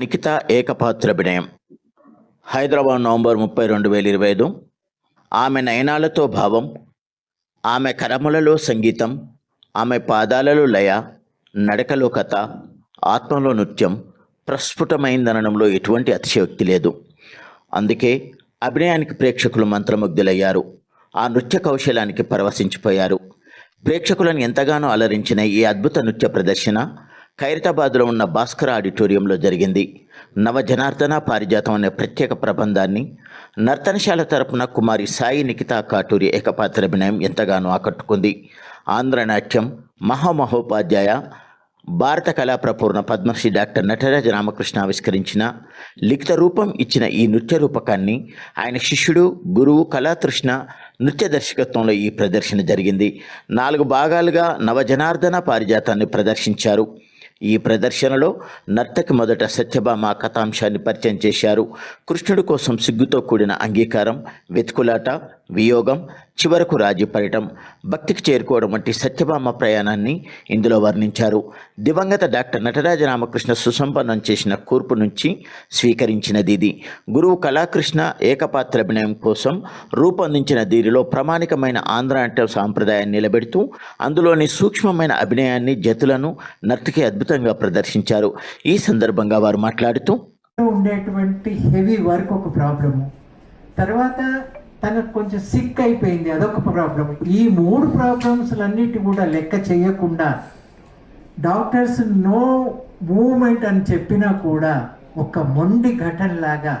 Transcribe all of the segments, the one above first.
Nikhita ఏకపాత్రభినయం Hyderabad November ముప్పై రెండు వేల ఇరవై ఐదు. ఆమె నయనాలతో భావం ఆమె కరములలో సంగీతం ఆమె పాదాలలో లయ నడకలో కథ ఆత్మలో నృత్యం ప్రస్ఫుటమైందనడంలో ఎటువంటి అతిశయోక్తి లేదు. అందుకే అభినయానికి ప్రేక్షకులు మంత్రముగ్ధులయ్యారు. ఆ నృత్య కౌశలానికి పరవశించిపోయారు. ప్రేక్షకులను ఎంతగానో అలరించిన ఈ అద్భుత నృత్య ప్రదర్శన ఖైరతాబాద్లో ఉన్న భాస్కర ఆడిటోరియంలో జరిగింది. నవ జనార్దన పారిజాతం అనే ప్రత్యేక ప్రబంధాన్ని నర్తనశాల తరపున కుమారి సాయి నిఖితా కాటూరి ఏకపాత్ర అభినయం ఎంతగానో ఆకట్టుకుంది. ఆంధ్రనాట్యం మహామహోపాధ్యాయ భారత కళా ప్రపూర్ణ పద్మశ్రీ డాక్టర్ నటరాజ రామకృష్ణ ఆవిష్కరించిన లిఖిత రూపం ఇచ్చిన ఈ నృత్య రూపకాన్ని ఆయన శిష్యుడు గురువు కళాతృష్ణ నృత్య దర్శకత్వంలో ఈ ప్రదర్శన జరిగింది. నాలుగు భాగాలుగా నవజనార్దన పారిజాతాన్ని ప్రదర్శించారు. ఈ ప్రదర్శనలో నర్తకి మొదట సత్యభామ కథాంశాన్ని పరిచయం చేశారు. కృష్ణుడి కోసం సిగ్గుతో కూడిన అంగీకారం వెతుకులాట వియోగం చివరకు రాజీపడటం భక్తికి చేరుకోవడం వంటి సత్యభామ ప్రయాణాన్ని ఇందులో వర్ణించారు. దివంగత డాక్టర్ నటరాజ రామకృష్ణ సుసంపన్నం చేసిన కూర్పు నుంచి స్వీకరించినది ఇది. గురువు కళాకృష్ణ ఏకపాత్ర అభినయం కోసం రూపొందించిన దీనిలో ప్రామాణికమైన ఆంధ్ర ఆంధ్రనాట్య సాంప్రదాయాన్ని నిలబెడుతూ అందులోని సూక్ష్మమైన అభినయాన్ని జతులను నర్తికి అద్భుతంగా ప్రదర్శించారు. ఈ సందర్భంగా వారు మాట్లాడుతూ ఉండేటువంటి హెవీ వర్క్ ఒక ప్రాబ్లము. తర్వాత తనకు కొంచెం సిక్ అయిపోయింది. అదొక ప్రాబ్లం ఈ మూడు ప్రాబ్లమ్స్లన్నిటి కూడా లెక్క చేయకుండా డాక్టర్స్ నో మూమెంట్ అని చెప్పినా కూడా ఒక మొండి ఘటనలాగా.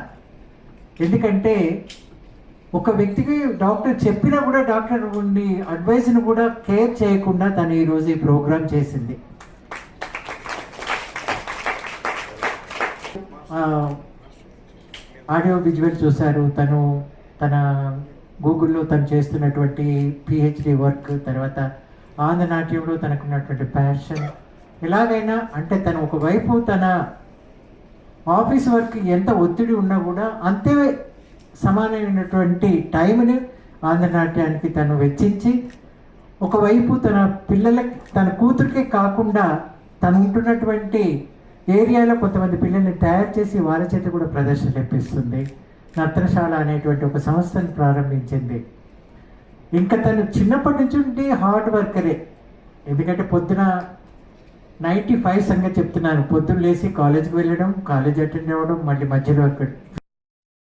ఎందుకంటే ఒక వ్యక్తికి డాక్టర్ చెప్పినా కూడా డాక్టర్ ఉండి అడ్వైస్ని కూడా కేర్ చేయకుండా తను ఈరోజు ఈ ప్రోగ్రామ్ చేసింది. ఆడియో విజువల్ చూశారు. తను తన గూగుల్లో తను చేస్తున్నటువంటి పిహెచ్డి వర్క్ తర్వాత ఆంధ్రనాట్యంలో తనకున్నటువంటి ప్యాషన్ ఎలాగైనా అంటే తను ఒకవైపు తన ఆఫీస్ వర్క్ ఎంత ఒత్తిడి ఉన్నా కూడా అంతే సమానమైనటువంటి టైంని ఆంధ్రనాట్యానికి తను వెచ్చించి ఒకవైపు తన పిల్లలకి తన కూతురికే కాకుండా తను ఉంటున్నటువంటి ఏరియాలో కొంతమంది పిల్లల్ని తయారు చేసి వాళ్ళ చేత కూడా ప్రదర్శనలు ఇప్పిస్తుంది నర్తనశాల అనేటువంటి ఒక సంస్థను ప్రారంభించింది. ఇంకా తను చిన్నప్పటి నుంచి ఉండి హార్డ్ వర్కరే ఎందుకంటే పొద్దున నైంటీ ఫైవ్ సంగతి చెప్తున్నాను. పొద్దున్న లేచి కాలేజ్కి వెళ్ళడం కాలేజ్ అటెండ్ అవ్వడం మళ్ళీ మధ్యలో అక్కడ